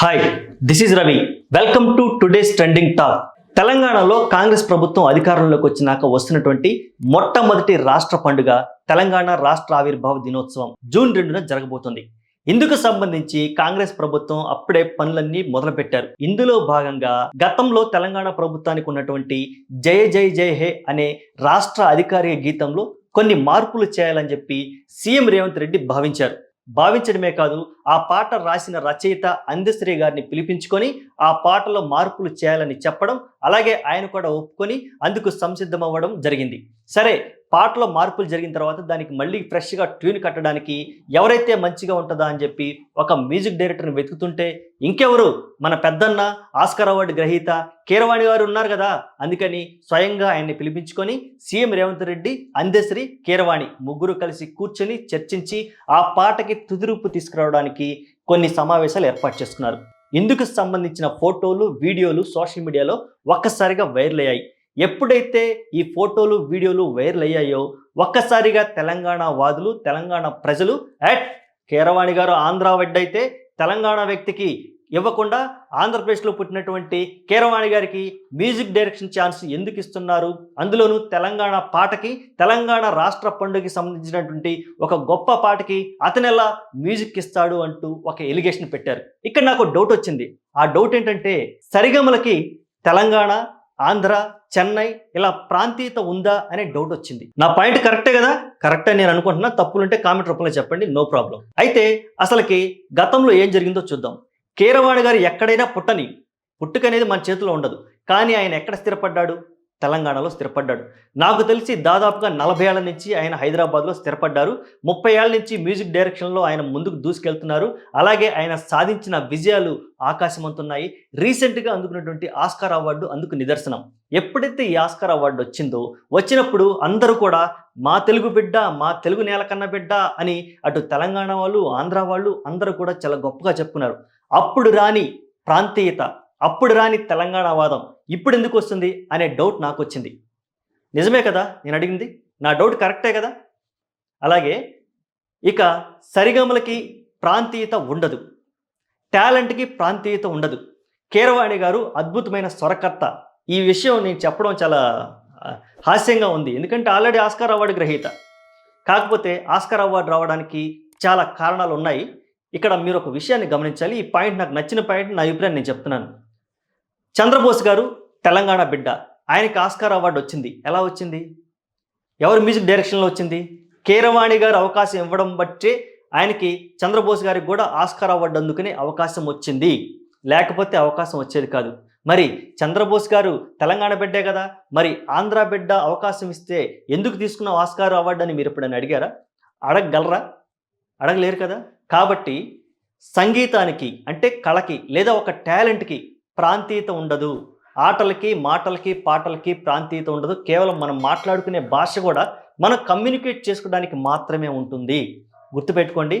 Hi this is Ravi welcome to today's trending talk తెలంగాణలో కాంగ్రెస్ ప్రభుత్వం అధికారంలోకి వచ్చినాక వస్తున్నటువంటి మొట్టమొదటి రాష్ట్ర పండుగ తెలంగాణ రాష్ట్ర ఆవిర్భావ దినోత్సవం. జూన్ రెండున జరగబోతుంది. ఇందుకు సంబంధించి కాంగ్రెస్ ప్రభుత్వం అప్పుడే పనులన్నీ మొదలుపెట్టారు. ఇందులో భాగంగా గతంలో తెలంగాణ ప్రభుత్వానికి ఉన్నటువంటి జయ జయ జయ హే అనే రాష్ట్ర అధికారిక గీతంలో కొన్ని మార్పులు చేయాలని చెప్పి సీఎం రేవంత్ రెడ్డి భావించారు. భావించడమే కాదు ఆ పాట రాసిన రచయిత అందశ్రీ గారిని పిలిపించుకొని ఆ పాటలో మార్పులు చేయాలని చెప్పడం అలాగే ఆయన కూడా ఒప్పుకొని అందుకు సంసిద్ధమవ్వడం జరిగింది. సరే పాటలో మార్పులు జరిగిన తర్వాత దానికి మళ్ళీ ఫ్రెష్గా ట్యూన్ కట్టడానికి ఎవరైతే మంచిగా ఉంటుందా అని చెప్పి ఒక మ్యూజిక్ డైరెక్టర్ని వెతుకుతుంటే ఇంకెవరు? మన పెద్దన్న ఆస్కర్ అవార్డు గ్రహీత కీరవాణి గారు ఉన్నారు కదా. అందుకని స్వయంగా ఆయన్ని పిలిపించుకొని సీఎం రేవంత్ రెడ్డి అందశ్రీ కీరవాణి ముగ్గురు కలిసి కూర్చొని చర్చించి ఆ పాటకి తుదిరూపు తీసుకురావడానికి కొన్ని సమావేశాలు ఏర్పాటు చేసుకున్నారు. ఇందుకు సంబంధించిన ఫోటోలు వీడియోలు సోషల్ మీడియాలో ఒక్కసారిగా వైరల్ అయ్యాయి. ఎప్పుడైతే ఈ ఫోటోలు వీడియోలు వైరల్ అయ్యాయో ఒక్కసారిగా తెలంగాణ వాదులు తెలంగాణ ప్రజలు అట్ కీరవాణి గారు ఆంధ్ర వడ్డైతే తెలంగాణ వ్యక్తికి ఇవ్వకుండా ఆంధ్రప్రదేశ్లో పుట్టినటువంటి కీరవాణి గారికి మ్యూజిక్ డైరెక్షన్ ఛాన్స్ ఎందుకు ఇస్తున్నారు? అందులోనూ తెలంగాణ పాటకి తెలంగాణ రాష్ట్ర పండుగకి సంబంధించినటువంటి ఒక గొప్ప పాటకి అతనెలా ఎలా మ్యూజిక్ ఇస్తాడు అంటూ ఒక ఎలిగేషన్ పెట్టారు. ఇక్కడ నాకు డౌట్ వచ్చింది. ఆ డౌట్ ఏంటంటే సరిగమలకి తెలంగాణ ఆంధ్ర చెన్నై ఇలా ప్రాంతీయత ఉందా అనే డౌట్ వచ్చింది. నా పాయింట్ కరెక్టే కదా? కరెక్ట్ అని నేను అనుకుంటున్నా. తప్పులుంటే కామెంట్ రూపంలో చెప్పండి. నో ప్రాబ్లం అయితే అసలుకి గతంలో ఏం జరిగిందో చూద్దాం. కీరవాణి గారు ఎక్కడైనా పుట్టని పుట్టుకనేది మన చేతిలో ఉండదు. కానీ ఆయన ఎక్కడ స్థిరపడ్డాడు? తెలంగాణలో స్థిరపడ్డాడు. నాకు తెలిసి దాదాపుగా నలభై ఏళ్ళ నుంచి ఆయన హైదరాబాద్లో స్థిరపడ్డారు. ముప్పై ఏళ్ళ నుంచి మ్యూజిక్ డైరెక్షన్లో ఆయన ముందుకు దూసుకెళ్తున్నారు. అలాగే ఆయన సాధించిన విజయాలు ఆకాశమంతున్నాయి. రీసెంట్గా అందుకున్నటువంటి ఆస్కార్ అవార్డు అందుకు నిదర్శనం. ఎప్పుడైతే ఈ ఆస్కార్ అవార్డు వచ్చిందో వచ్చినప్పుడు అందరూ కూడా మా తెలుగు బిడ్డ మా తెలుగు నేల కన్న బిడ్డ అని అటు తెలంగాణ వాళ్ళు ఆంధ్ర వాళ్ళు అందరూ కూడా చాలా గొప్పగా చెప్పుకున్నారు. అప్పుడు రాని ప్రాంతీయత అప్పుడు రాని తెలంగాణ వాదం ఇప్పుడు ఎందుకు వస్తుంది అనే డౌట్ నాకు వచ్చింది నిజమే కదా? నేను అడిగింది. నా డౌట్ కరెక్టే కదా? అలాగే ఇక సరిగమలకి ప్రాంతీయత ఉండదు. టాలెంట్కి ప్రాంతీయత ఉండదు. కీరవాణి గారు అద్భుతమైన స్వరకర్త. ఈ విషయం నేను చెప్పడం చాలా హాస్యంగా ఉంది. ఎందుకంటే ఆల్రెడీ ఆస్కార్ అవార్డు గ్రహీత. కాకపోతే ఆస్కార్ అవార్డు రావడానికి చాలా కారణాలు ఉన్నాయి ఇక్కడ మీరు ఒక విషయాన్ని గమనించాలి. ఈ పాయింట్ నాకు నచ్చిన పాయింట్ నా అభిప్రాయం నేను చెప్తున్నాను. చంద్రబోస్ గారు తెలంగాణ బిడ్డ. ఆయనకి ఆస్కార్ అవార్డు వచ్చింది. ఎలా వచ్చింది? ఎవరి మ్యూజిక్ డైరెక్షన్లో వచ్చింది? కీరవాణి గారు అవకాశం ఇవ్వడం బట్టే ఆయనకి చంద్రబోస్ గారికి కూడా ఆస్కార్ అవార్డు అందుకునే అవకాశం వచ్చింది. లేకపోతే అవకాశం వచ్చేది కాదు. మరి చంద్రబోస్ గారు తెలంగాణ బిడ్డే కదా? మరి ఆంధ్ర బిడ్డ అవకాశం ఇస్తే ఎందుకు తీసుకున్న ఆస్కార్ అవార్డు అని మీరు ఎప్పుడైనా అడిగారా? అడగగలరా? అడగలేరు కదా? కాబట్టి సంగీతానికి అంటే కళకి లేదా ఒక టాలెంట్కి ప్రాంతీయత ఉండదు. ఆటలకి మాటలకి పాటలకి ప్రాంతీయత ఉండదు. కేవలం మనం మాట్లాడుకునే భాష కూడా మనం కమ్యూనికేట్ చేసుకోవడానికి మాత్రమే ఉంటుంది. గుర్తుపెట్టుకోండి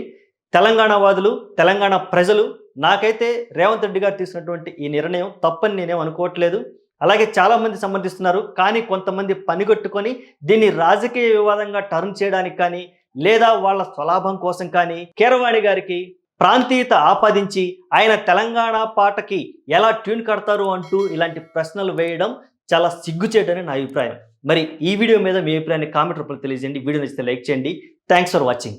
తెలంగాణ వాదులు తెలంగాణ ప్రజలు నాకైతే రేవంత్ రెడ్డి గారు తీసుకున్నటువంటి ఈ నిర్ణయం తప్పని నేనేం అనుకోవట్లేదు. అలాగే చాలామంది సమర్థిస్తున్నారు కానీ కొంతమంది పనిగొట్టుకొని దీన్ని రాజకీయ వివాదంగా టర్న్ చేయడానికి కానీ లేదా వాళ్ళ స్వలాభం కోసం కానీ కీరవాణి గారికి ప్రాంతీయత ఆపాదించి ఆయన తెలంగాణ పాటకి ఎలా ట్యూన్ కడతారు అంటూ ఇలాంటి ప్రశ్నలు వేయడం చాలా సిగ్గుచేటని నా అభిప్రాయం. మరి ఈ వీడియో మీద మీ అభిప్రాయాన్ని కామెంట్ రూపంలో తెలియజేయండి. వీడియో నచ్చితే లైక్ చేయండి. Thanks for watching.